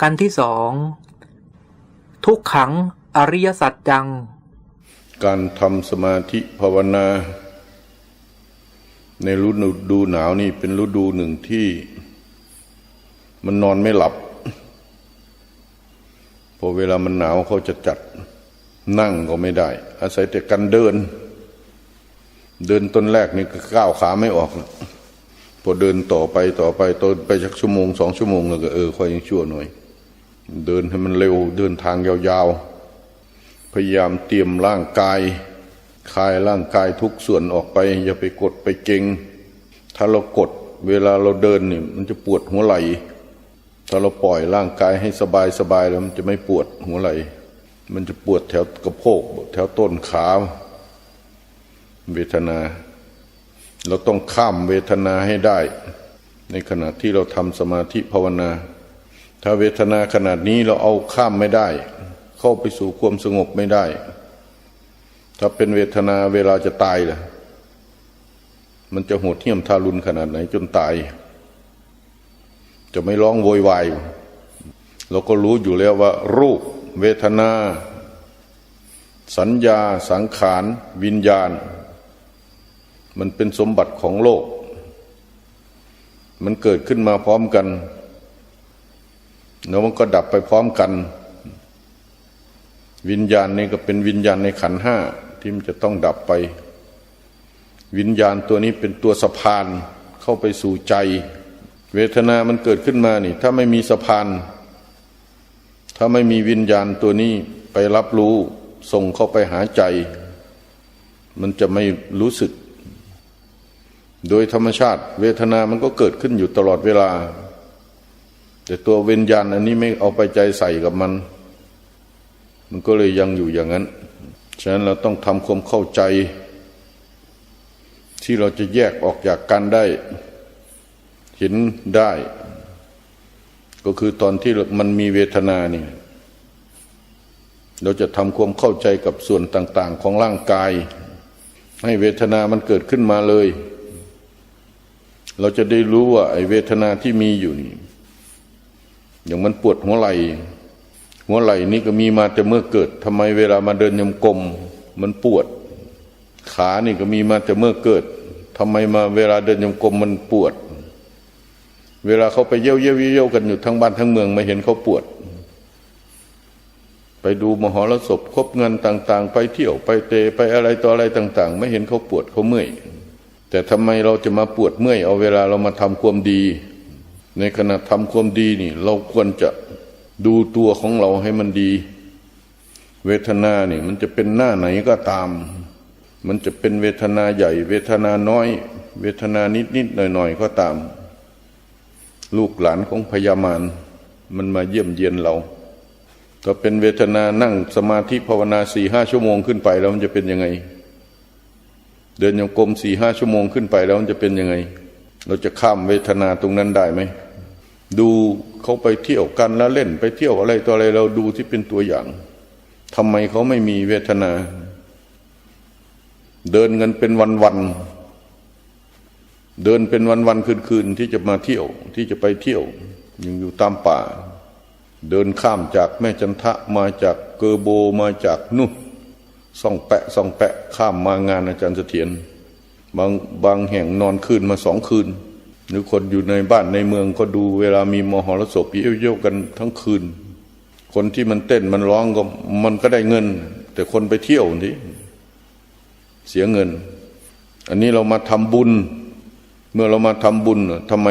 กันที่สองทุกขังอริยสัจจัง การทำสมาธิภาวนา ในฤดูหนาวนี่เป็นฤดูหนึ่งที่ มันนอนไม่หลับพอเวลามันหนาวเขาจะจัดนั่งก็ไม่ได้ อาศัยแต่การเดิน เดินต้นแรกนี่ก็ก้าวขาไม่ออกพอเดินต่อไปต่อไปต่อไปสักชั่วโมงสองชั่วโมงแล้วก็เออค่อยยังชั่วหน่อย เดินให้มันเร็วเดินทางยาวๆ พยายามเตรียมร่างกายคลายร่างกายทุกส่วนออกไป อย่าไปกดไปเก่ง ถ้าเรากดเวลาเราเดินเนี่ยมันจะปวดหัวไหล่ถ้าเราปล่อยร่างกายให้สบายสบายแล้วมันจะไม่ปวดหัวไหล่มันจะปวดแถวกระโพกแถวต้นขาเวทนา เราต้องข้ามเวทนาให้ได้ ในขณะที่เราทำสมาธิภาวนา ถ้าเวทนาขนาดนี้เราเอาข้ามไม่ได้ เข้าไปสู่ความสงบไม่ได้ ถ้าเป็นเวทนาเวลาจะตายล่ะ มันจะโหดเหี้ยมทารุณขนาดไหนจนตาย จะไม่ร้องโวยวายเราก็รู้อยู่แล้วว่า รูป เวทนา สัญญา สังขาร วิญญาณ มันเป็นสมบัติของโลก มันเกิดขึ้นมาพร้อมกัน แล้วมันก็ดับไปพร้อมกัน วิญญาณนี่ก็เป็นวิญญาณในขันห้าที่มันจะต้องดับไป วิญญาณตัวนี้เป็นตัวสะพานเข้าไปสู่ใจ เวทนามันเกิดขึ้นมานี่ ถ้าไม่มีสะพาน ถ้าไม่มีวิญญาณตัวนี้ไปรับรู้ส่งเข้าไปหาใจ มันจะไม่รู้สึก โดยธรรมชาติ เวทนามันก็เกิดขึ้นอยู่ตลอดเวลา แต่ตัววิญญาณอันนี้ไม่เอาไปใจใส่กับมัน มันก็เลยยังอยู่อย่างนั้น ฉะนั้นเราต้องทำความเข้าใจ ที่เราจะแยกออกจากกันได้ เห็นได้ ก็คือตอนที่มันมีเวทนานี่เราจะทำความเข้าใจกับส่วนต่าง ๆ ของร่างกาย ให้เวทนามันเกิดขึ้นมาเลย เราจะได้รู้ว่าไอ้เวทนาที่มีอยู่นี่ อย่างมันปวดหัวไหล่หัวไหล่นี่ก็มีมาแต่เมื่อเกิดทำไมเวลามาเดินยมกลมมันปวด ขานี่ก็มีมาแต่เมื่อเกิดทำไมมาเวลาเดินยมกลมมันปวด เวลาเขาไปเยี่ยวเยี่ยวเยี่ยวกันอยู่ทั้งบ้านทั้งเมืองไม่เห็นเขาปวด ไปดูมหรสพคบเงินต่าง ๆ ไปเที่ยวไปเตะไปอะไรต่ออะไรต่าง ๆ ไม่เห็นเขาปวดเขาเมื่อยแต่ทำไมเราจะมาปวดเมื่อยเอาเวลาเรามาทำความดี ในขณะทำความดีนี่ เราควรจะดูตัวของเราให้มันดี เวทนานี่ มันจะเป็นหน้าไหนก็ตาม มันจะเป็นเวทนาใหญ่ เวทนาน้อย เวทนานิดนิดหน่อยหน่อยก็ตาม ลูกหลานของพญามารมันมาเยี่ยมเยียนเราก็เป็นเวทนานั่งสมาธิภาวนาสี่ห้าชั่วโมงขึ้นไปแล้วมันจะเป็นยังไง เดินโยกรมสี่ห้าชั่วโมงขึ้นไปแล้วมันจะเป็นยังไง เราจะข้ามเวทนาตรงนั้นได้ไหมดูเขาไปเที่ยวกันแล้วเล่นไปเที่ยวอะไรตัวอะไร เราดูที่เป็นตัวอย่างทำไมเขาไม่มีเวทนา เดินกันเป็นวันๆเดินเป็นวันๆคืนๆที่จะมาเที่ยวที่จะไปเที่ยวยังอยู่ตามป่า เดินข้ามจากแม่จันทะมาจากเกอโบมาจากนู่นส่องแปะส่องแปะข้ามมางานอาจารย์เสถียร บางบางแห่งนอนคืนมาสองคืน หรือคนอยู่ในบ้านในเมืองก็ดูเวลามีมหรสพเยี่ยวกันทั้งคืน คนที่มันเต้นมันร้องก็มันก็ได้เงิน แต่คนไปเที่ยวนี่เสียเงิน อันนี้เรามาทำบุญ เมื่อเรามาทำบุญทำไม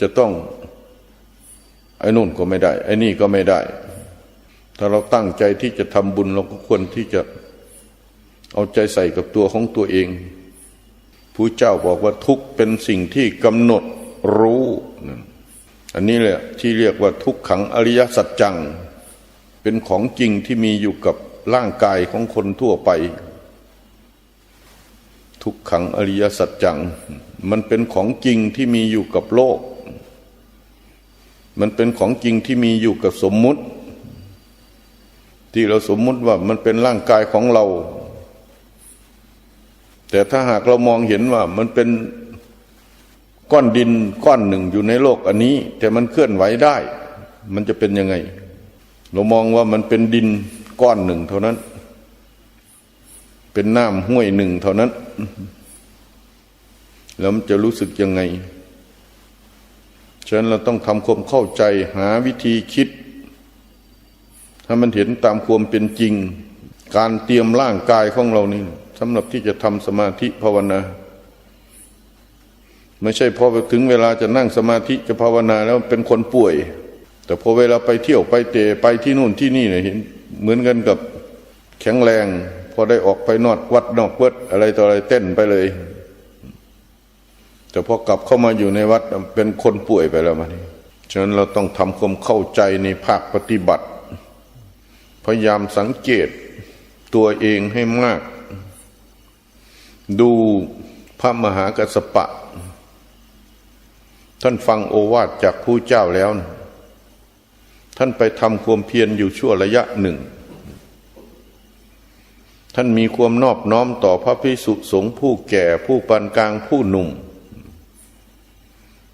จะต้องไอ้นู่นก็ไม่ได้ ไอ้นี่ก็ไม่ได้ ถ้าเราตั้งใจที่จะทำบุญเราก็ควรที่จะเอาใจใส่กับตัวของตัวเอง ผู้เจ้าบอกว่าทุกเป็นสิ่งที่กำหนดรู้อันนี้แหละที่เรียกว่าทุกขังอริยสัจจัง เป็นของจริงที่มีอยู่กับร่างกายของคนทั่วไป ทุกขังอริยสัจจัง มันเป็นของจริงที่มีอยู่กับโลก มันเป็นของจริงที่มีอยู่กับสมมุติ ที่เราสมมุติว่ามันเป็นร่างกายของเรา แต่ถ้าหากเรามองเห็นว่ามันเป็นก้อนดินก้อนหนึ่งอยู่ในโลกอันนี้ แต่มันเคลื่อนไหวได้ มันจะเป็นยังไง เรามองว่ามันเป็นดินก้อนหนึ่งเท่านั้น เป็นน้ำห้วยหนึ่งเท่านั้น แล้วมันจะรู้สึกยังไงฉะนั้นเราต้องทำความเข้าใจหาวิธีคิด ถ้ามันเห็นตามความเป็นจริง การเตรียมร่างกายของเรานี่ สำหรับที่จะทำสมาธิภาวนา ไม่ใช่พอไปถึงเวลาจะนั่งสมาธิจะภาวนาแล้วเป็นคนป่วย แต่พอเวลาไปเที่ยวไปเตะไปที่นู่นที่นี่เนี่ยเห็นเหมือนกันกับแข็งแรง พอได้ออกไปนอดวัดนอกวัดอะไรต่ออะไรเต้นไปเลย แต่พอกลับเข้ามาอยู่ในวัดเป็นคนป่วยไปแล้วมันนี่ฉะนั้นเราต้องทำความเข้าใจในภาคปฏิบัติ พยายามสังเกตตัวเองให้มาก ดูพระมหากัสสปะ ท่านฟังโอวาทจากผู้เจ้าแล้วนะท่านไปทำความเพียรอยู่ชั่วระยะหนึ่ง ท่านมีความนอบน้อมต่อพระพิสุสงฆ์ผู้แก่ผู้ปานกลางผู้หนุ่ม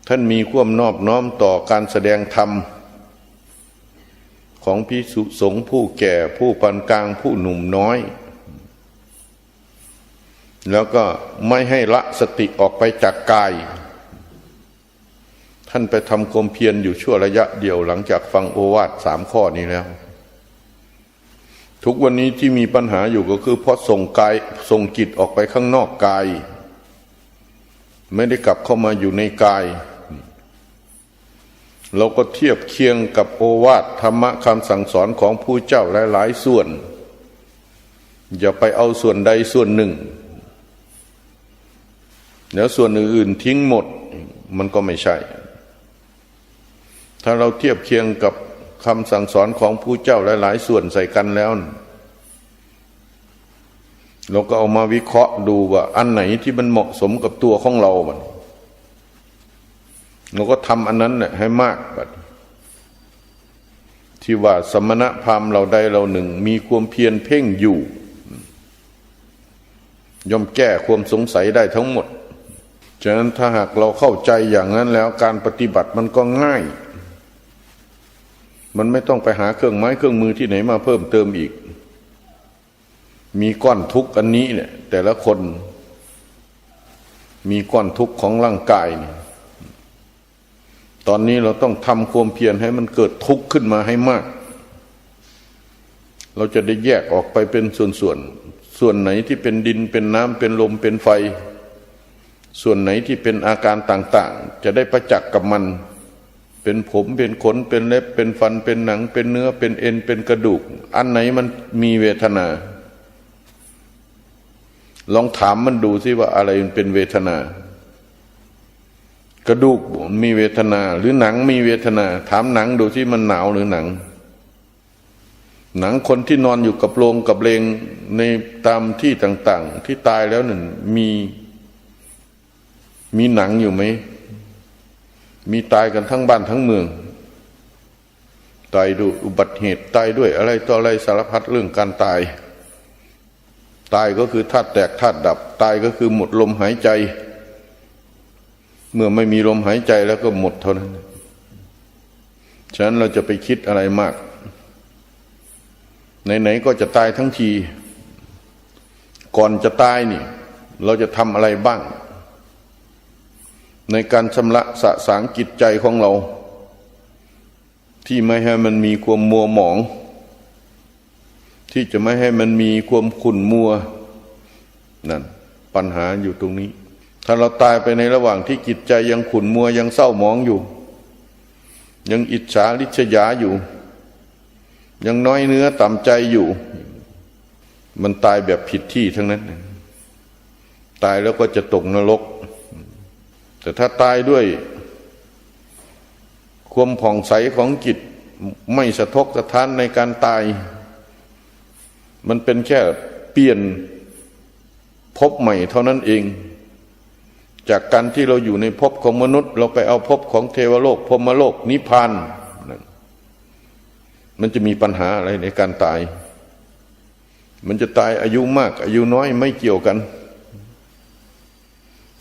ท่านมีความนอบน้อมต่อการแสดงธรรม ของพิสุสงฆ์ผู้แก่ผู้ปานกลางผู้หนุ่มน้อย แล้วก็ไม่ให้ละสติออกไปจากกาย ท่านไปทำความเพียรอยู่ชั่วระยะเดียวหลังจากฟังโอวาทสามข้อนี้แล้ว ทุกวันนี้ที่มีปัญหาอยู่ก็คือเพราะส่งกายส่งจิตออกไปข้างนอกกาย ไม่ได้กลับเข้ามาอยู่ในกาย เราก็เทียบเคียงกับโอวาทธรรมะคำสั่งสอนของผู้เจ้าหลายๆส่วน อย่าไปเอาส่วนใดส่วนหนึ่ง แล้วส่วนอื่นๆทิ้งหมดมันก็ไม่ใช่ ถ้าเราเทียบเคียงกับคำสั่งสอนของผู้เจ้าหลาย ๆ ส่วนใส่กันแล้ว เราก็เอามาวิเคราะห์ดูว่า อันไหนที่มันเหมาะสมกับตัวของเราบัดเราก็ทำอันนั้นเนี่ยให้มากบัดที่ว่าสมณพราหมณ์เราใดเราหนึ่ง มีความเพียรเพ่งอยู่ ย่อมแก้ความสงสัยได้ทั้งหมด ฉะนั้นถ้าหากเราเข้าใจอย่างนั้นแล้วการปฏิบัติมันก็ง่าย มันไม่ต้องไปหาเครื่องไม้เครื่องมือที่ไหนมาเพิ่มเติมอีก มีก้อนทุกข์อันนี้เนี่ย แต่ละคน มีก้อนทุกข์ของร่างกายเนี่ยตอนนี้เราต้องทำความเพียรให้มันเกิดทุกข์ขึ้นมาให้มาก เราจะได้แยกออกไปเป็นส่วนๆส่วนไหนที่เป็นดินเป็นน้ำเป็นลมเป็นไฟ ส่วนไหนที่เป็นอาการต่างๆ จะได้ประจักษ์กับมัน เป็นผมเป็นขนเป็นเล็บเป็นฟันเป็นหนัง เป็นเนื้อเป็นเอ็นเป็นกระดูก อันไหนมันมีเวทนา ลองถามมันดูสิว่าอะไรมันเป็นเวทนา กระดูกมีเวทนา หรือหนังมีเวทนา ถามหนังดูสิมันหนาวหรือหนังหนังคนที่นอนอยู่กับโรงกับเลงในตามที่ต่าง ๆ ที่ตายแล้วนั่นมี มีหนังอยู่ไหม มีตายกันทั้งบ้านทั้งเมือง ตายดูอุบัติเหตุ ตายด้วยอะไรต่ออะไรสารพัดเรื่องการตาย ตายก็คือธาตุแตกธาตุดับ ตายก็คือหมดลมหายใจ เมื่อไม่มีลมหายใจแล้วก็หมดเท่านั้น ฉะนั้นเราจะไปคิดอะไรมาก ไหนๆก็จะตายทั้งที ก่อนจะตายนี่ เราจะทำอะไรบ้าง ในการชำระสะสางจิตใจของเรา ที่ไม่ให้มันมีความมัวหมอง ที่จะไม่ให้มันมีความขุ่นมัวนั่นปัญหาอยู่ตรงนี้ ถ้าเราตายไปในระหว่างที่จิตใจยังขุ่นมัวยังเศร้าหมองอยู่ ยังอิจฉาริษยาอยู่ ยังน้อยเนื้อต่ำใจอยู่ มันตายแบบผิดที่ทั้งนั้น ตายแล้วก็จะตกนรก แต่ถ้าตายด้วย ความผ่องใสของจิตไม่สะทกสะท้านในการตาย มันเป็นแค่เปลี่ยนพบใหม่เท่านั้นเอง จากการที่เราอยู่ในภพของมนุษย์ เราไปเอาภพของเทวโลกพรมโลกนิพพานมันจะมีปัญหาอะไรในการตาย มันจะตายอายุมาก อายุน้อยไม่เกี่ยวกัน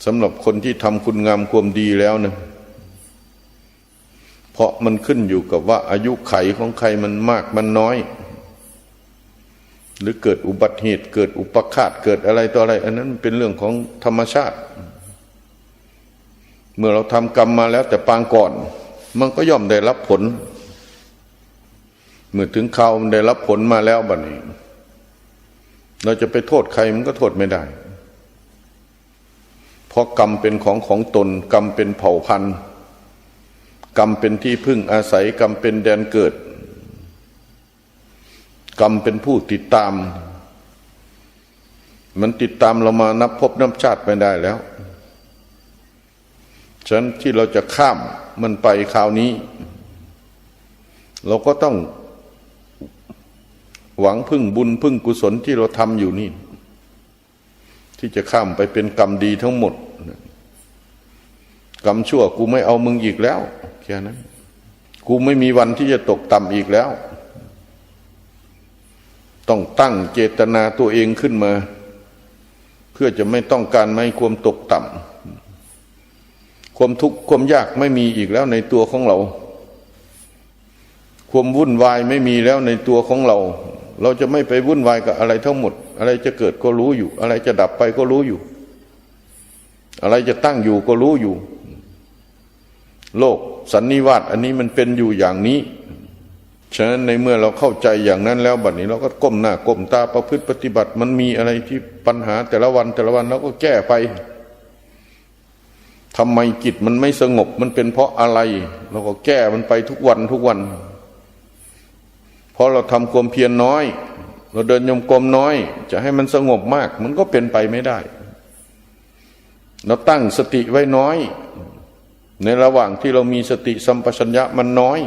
สำหรับคนที่ทำคุณงามความดีแล้วนะเพราะมันขึ้นอยู่กับว่า อายุไขของใครมันมากมันน้อย หรือเกิดอุบัติเหตุ เกิดอุปคาตเกิดอะไรต่ออะไร อันนั้นเป็นเรื่องของธรรมชาติ เมื่อเราทำกรรมมาแล้ว แต่ปางก่อน มันก็ย่อมได้รับผล เมื่อถึงครามันได้รับผลมาแล้วบัดนี้ เราจะไปโทษใครมันก็โทษไม่ได้ ราะกรรมเป็นของของตน กรรมเป็นเผ่าพันธุ์ กรรมเป็นที่พึ่งอาศัยกรรมเป็นแดนเกิด กรรมเป็นผู้ติดตาม มันติดตามเรามานับพบนับชาติไม่ได้แล้วฉะนั้นที่เราจะข้ามมันไปคราวนี้ เราก็ต้องหวังพึ่งบุญพึ่งกุศลที่เราทำอยู่นี่ ที่จะข้ามไปเป็นกรรมดีทั้งหมด กรรมชั่ว กูไม่เอามึงอีกแล้วแค่นั้นกูไม่มีวันที่จะตกต่ำอีกแล้ว ต้องตั้งเจตนาตัวเองขึ้นมา เพื่อจะไม่ต้องการไม่ความตกต่ำความทุกข์ความยากไม่มีอีกแล้วในตัวของเรา ความวุ่นวายไม่มีแล้วในตัวของเรา เราจะไม่ไปวุ่นวายกับอะไรทั้งหมด อะไรจะเกิดก็รู้อยู่ อะไรจะดับไปก็รู้อยู่ อะไรจะตั้งอยู่ก็รู้อยู่ โลกสันนิวาตอันนี้มันเป็นอยู่อย่างนี้ ฉะนั้นในเมื่อเราเข้าใจอย่างนั้นแล้วบัดนี้เราก็ก้มหน้าก้มตาประพฤติปฏิบัติ มันมีอะไรที่ปัญหาแต่ละวันแต่ละวันเราก็แก้ไปทำไมจิตมันไม่สงบมันเป็นเพราะอะไร เราก็แก้มันไปทุกวันทุกวัน เพราะเราทำความเพียรน้อย เราเดินยมกลมน้อย จะให้มันสงบมาก มันก็เป็นไปไม่ได้ เราตั้งสติไว้น้อย ในระหว่างที่เรามีสติสัมปชัญญะมันน้อย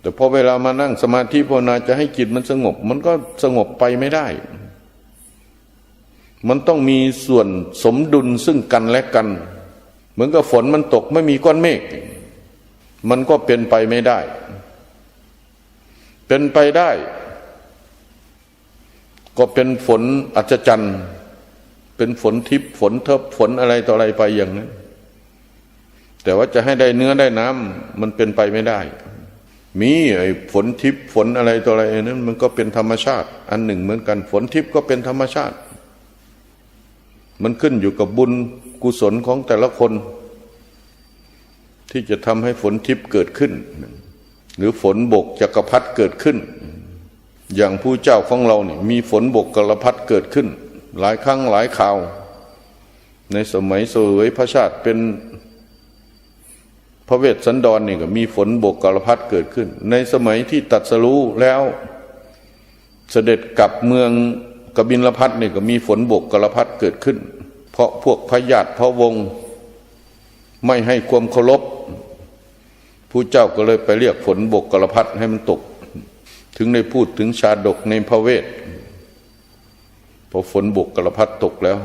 แต่พอเวลามานั่งสมาธิภาวนาจะให้จิตมันสงบ มันก็สงบไปไม่ได้ มันต้องมีส่วนสมดุลซึ่งกันและกัน เหมือนกับฝนมันตกไม่มีก้อนเมฆมันก็เป็นไปไม่ได้ เป็นไปได้ ก็เป็นฝนอัศจรรย์ เป็นฝนทิพย์ฝนเทบฝนอะไรต่ออะไรไปอย่างนั้น แต่ว่าจะให้ได้เนื้อได้น้ำมันเป็นไปไม่ได้ มีไอ้ฝนทิพย์ฝนอะไรต่ออะไรนั้น มันก็เป็นธรรมชาติ อันหนึ่งเหมือนกัน ฝนทิพย์ก็เป็นธรรมชาติ มันขึ้นอยู่กับบุญกุศลของแต่ละคน ที่จะทำให้ฝนทิพย์เกิดขึ้น หรือฝนบกจักรพรรดิเกิดขึ้น อย่างผู้เจ้าของเราเนี่ยมีฝนบกกระพัดเกิดขึ้น หลายครั้งหลายคราว ในสมัยเสวยพระชาติเป็นพระเวสสันดรนี่ก็มีฝนบกกรพัดเกิดขึ้น ในสมัยที่ตัดสรู้แล้วเสด็จกลับเมืองกบินลพัทนี่ก็มีฝนบกกรพัดเกิดขึ้น เพราะพวกพญาติพระวงศ์ไม่ให้ความเคารพผู้เจ้าก็เลยไปเรียกฝนบกกรพัดให้มันตก ถึงได้พูดถึงชาดกในพระเวท พอฝนบุกกระพัดตกแล้ว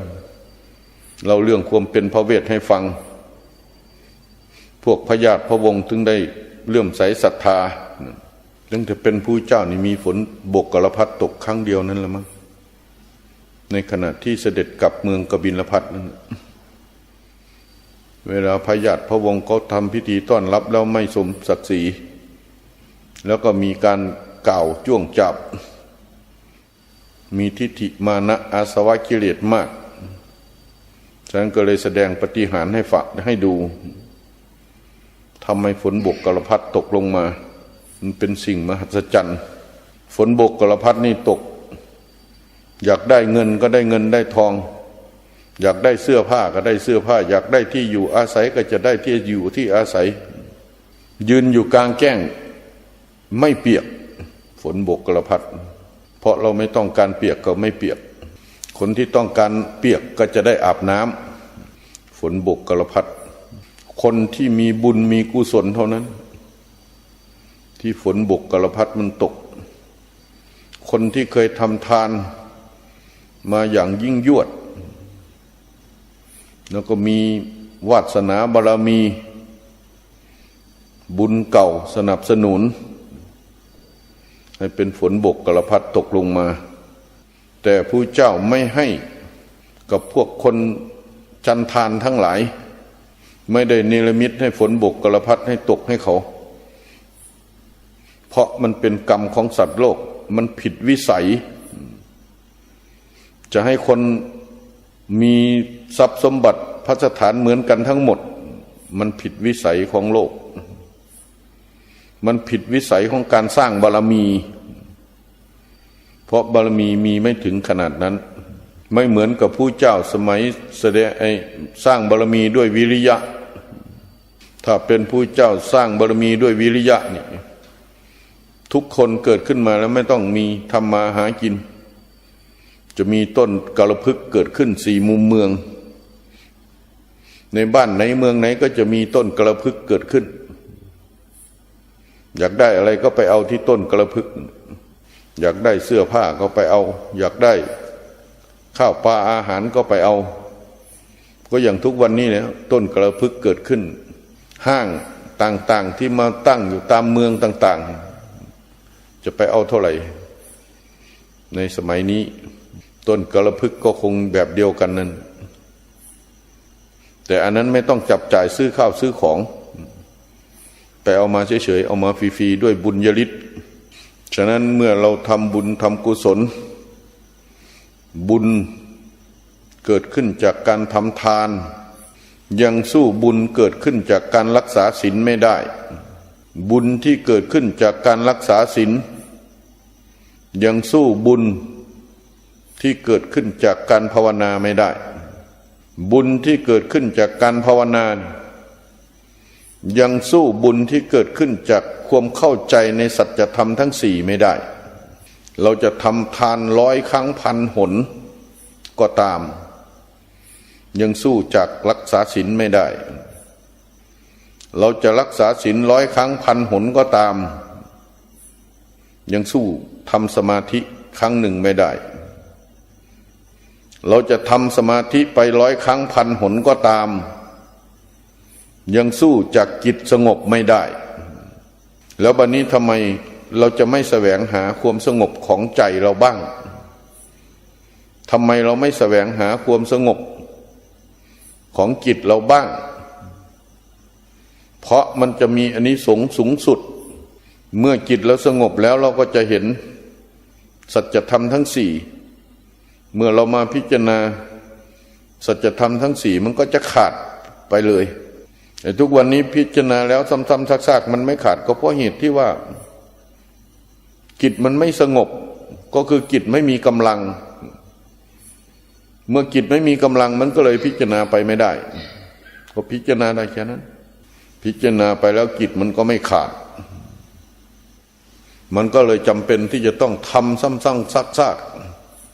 เราเรื่องความเป็นพระเวทให้ฟัง พวกพญาติพระวงศ์ถึงได้เลื่อมใสศรัทธาตั้งแต่เป็นผู้เจ้านี่มีฝนบกกระพัดตกครั้งเดียวนั้นละมั้งในขณะที่เสด็จกลับเมืองกบินลพัทนั้นเวลาพญาติพระวงศ์เขาทำพิธีต้อนรับแล้วไม่สมศักดิ์ศรี แล้วก็มีการกล่าวจ้วงจับ มีทิฏฐิมานะอาสวะกิเลสมากฉะนั้นก็เลยแสดงปฏิหารให้ฝักให้ดูทำให้ฝนบกกระพัดตกลงมา มันเป็นสิ่งมหัศจรรย์ ฝนบกกระพัดนี่ตก อยากได้เงินก็ได้เงินได้ทอง อยากได้เสื้อผ้าก็ได้เสื้อผ้า อยากได้ที่อยู่อาศัยก็จะได้ที่อยู่ที่อาศัย ยืนอยู่กลางแจ้ง ไม่เปียก ฝนบกกระพัด เพราะเราไม่ต้องการเปียกก็ไม่เปียก คนที่ต้องการเปียกก็จะได้อาบน้ำฝนบกกระพัดคนที่มีบุญมีกุศลเท่านั้น ที่ฝนบกกระพัดมันตก คนที่เคยทำทานมาอย่างยิ่งยวด แล้วก็มีวาสนาบารมี บุญเก่าสนับสนุน ให้เป็นฝนบกกระพัดตกลงมา แต่ผู้เจ้าไม่ให้กับพวกคนจันทานทั้งหลาย ไม่ได้เนรมิตให้ฝนบกกระพัดให้ตกให้เขา เพราะมันเป็นกรรมของสัตว์โลกมันผิดวิสัย จะให้คนมีทรัพย์สมบัติพัสถานเหมือนกันทั้งหมด มันผิดวิสัยของโลก มันผิดวิสัยของการสร้างบารมี เพราะบารมีมีไม่ถึงขนาดนั้น ไม่เหมือนกับผู้เจ้าสมัยแสดงไอสร้างบารมีด้วยวิริยะ ถ้าเป็นผู้เจ้าสร้างบารมีด้วยวิริยะนี่ทุกคนเกิดขึ้นมาแล้วไม่ต้องมีทำมาหากิน จะมีต้นกระพึกเกิดขึ้นสี่มุมเมือง ในบ้านไหนเมืองไหนก็จะมีต้นกระพึกเกิดขึ้น อยากได้อะไรก็ไปเอาที่ต้นกระพึก อยากได้เสื้อผ้าก็ไปเอา อยากได้ข้าวปลาอาหารก็ไปเอา ก็อย่างทุกวันนี้เนี่ยต้นกระพึกเกิดขึ้น ห้างต่างๆที่มาตั้งอยู่ตามเมืองต่าง ๆ จะไปเอาเท่าไหร่ ในสมัยนี้ ต้นกระพึกก็คงแบบเดียวกันนั่นแต่อันนั้นไม่ต้องจับจ่ายซื้อข้าวซื้อของ แต่เอามาเฉยๆเอามาฟรีๆด้วยบุญยริศฉะนั้นเมื่อเราทำบุญทำกุศล บุญเกิดขึ้นจากการทำทาน ยังสู้บุญเกิดขึ้นจากการรักษาศีลไม่ได้ บุญที่เกิดขึ้นจากการรักษาศีลยังสู้บุญที่เกิดขึ้นจากการภาวนาไม่ได้ บุญที่เกิดขึ้นจากการภาวนา ยังสู้บุญที่เกิดขึ้นจากความเข้าใจในสัจธรรมทั้งสี่ไม่ได้ เราจะทำทานร้อยครั้งพันหนก็ตาม ยังสู้จากรักษาศีลไม่ได้ เราจะรักษาศีลร้อยครั้งพันหนก็ตาม ยังสู้ทำสมาธิครั้งหนึ่งไม่ได้ เราจะทำสมาธิไปร้อยครั้งพันหนก็ตาม ยังสู้จากจิตสงบไม่ได้ แล้วบัดนนี้ทำไมเราจะไม่แสวงหาความสงบของใจเราบ้างทำไมเราไม่แสวงหาความสงบของจิตเราบ้าง เพราะมันจะมีอันนี้สงสูงสุด เมื่อจิตเราสงบแล้วเราก็จะเห็น สัจธรรมทั้งสี่ เมื่อเรามาพิจารณา สัจธรรมทั้งสี่มันก็จะขาดไปเลย แต่ทุกวันนี้พิจารณาแล้วซ้ำๆซากๆมันไม่ขาดก็เพราะเหตุที่ว่าจิตมันไม่สงบ ก็คือจิตไม่มีกำลัง เมื่อจิตไม่มีกำลังมันก็เลยพิจารณาไปไม่ได้ ก็พิจารณาได้แค่นั้น พิจารณาไปแล้วจิตมันก็ไม่ขาด มันก็เลยจำเป็นที่จะต้องทำซ้ำๆซาก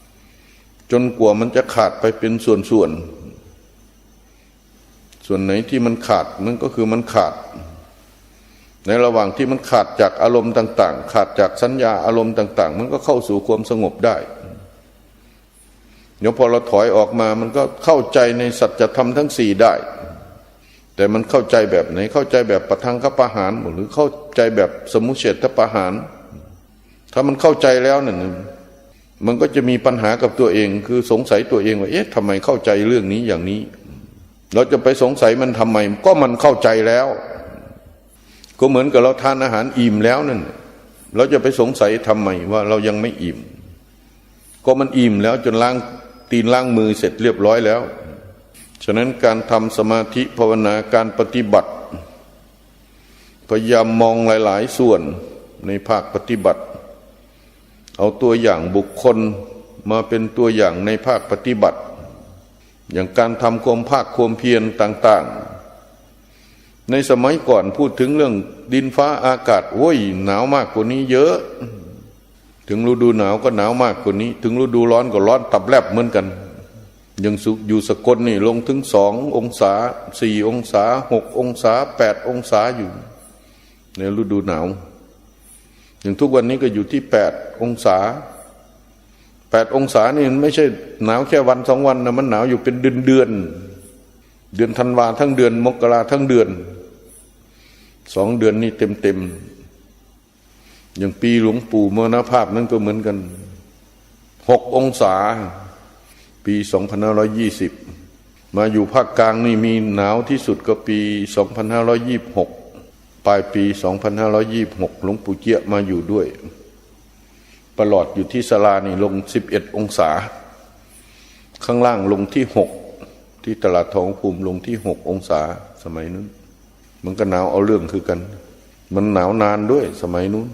ๆจนกว่ามันจะขาดไปเป็นส่วนๆ ส่วนไหนที่มันขาดมันก็คือมันขาด ในระหว่างที่มันขาดจากอารมณ์ต่าง ๆ ขาดจากสัญญาอารมณ์ต่าง ๆ มันก็เข้าสู่ความสงบได้เดี๋ยวพอเราถอยออกมามันก็เข้าใจในสัจธรรมทั้งสี่ได้ แต่มันเข้าใจแบบไหนเข้าใจแบบประทังคประหารหรือเข้าใจแบบสมุเฉทประหาร ถ้ามันเข้าใจแล้วนั่นมันก็จะมีปัญหากับตัวเอง คือสงสัยตัวเองว่าเอ๊ะทำไมเข้าใจเรื่องนี้อย่างนี้ เราจะไปสงสัยมันทำไม ก็มันเข้าใจแล้ว ก็เหมือนกับเราทานอาหารอิ่มแล้วนั่นเราจะไปสงสัยทำไมว่าเรายังไม่อิ่ม ก็มันอิ่มแล้วจนล้างตีนล้างมือเสร็จเรียบร้อยแล้ว ฉะนั้นการทำสมาธิภาวนาการปฏิบัติ พยายามมองหลาย ๆ ส่วนในภาคปฏิบัติ เอาตัวอย่างบุคคลมาเป็นตัวอย่างในภาคปฏิบัติ อย่างการทำความภาคความเพียรต่าง ๆ ในสมัยก่อนพูดถึงเรื่องดินฟ้าอากาศโอ้ยหนาวมากกว่านี้เยอะ ถึงฤดูหนาวก็หนาวมากกว่านี้ ถึงฤดูร้อนก็ร้อนตับแลบเหมือนกันยังสุอยู่สกลนี่ลงถึงสององศาสี่องศาหกองศาแปดองศาอยู่ ในฤดูหนาว อย่างทุกวันนี้ก็อยู่ที่แปดองศา ดองศานี่ไม่ใช่หนาวแค่วันสองวันนะมันหนาวอยู่เป็นเดือนเดือน เดือนธันวาทั้งเดือน มกราทั้งเดือนสองเดือนนี่เต็มเต็มอย่างปีหลวงปู่มรณภาพนั่นก็เหมือนกันหกองศา ปีสองพันห้าร้อยี่สิบมาอยู่ภาคกลางนี่มีหนาวที่สุดก็ปีสองพันห้าร้อยี่บหกปลายปี2526หลวงปู่เจียมาอยู่ด้วย ประหลอดอยู่ที่สลานี่ลง11องศา ข้างล่างลงที่6ที่ตลาดทองภูมิลงที่6องศาสมัยนู้น มันก็หนาวเอาเรื่องคือกัน มันหนาวนานด้วยสมัยนู้น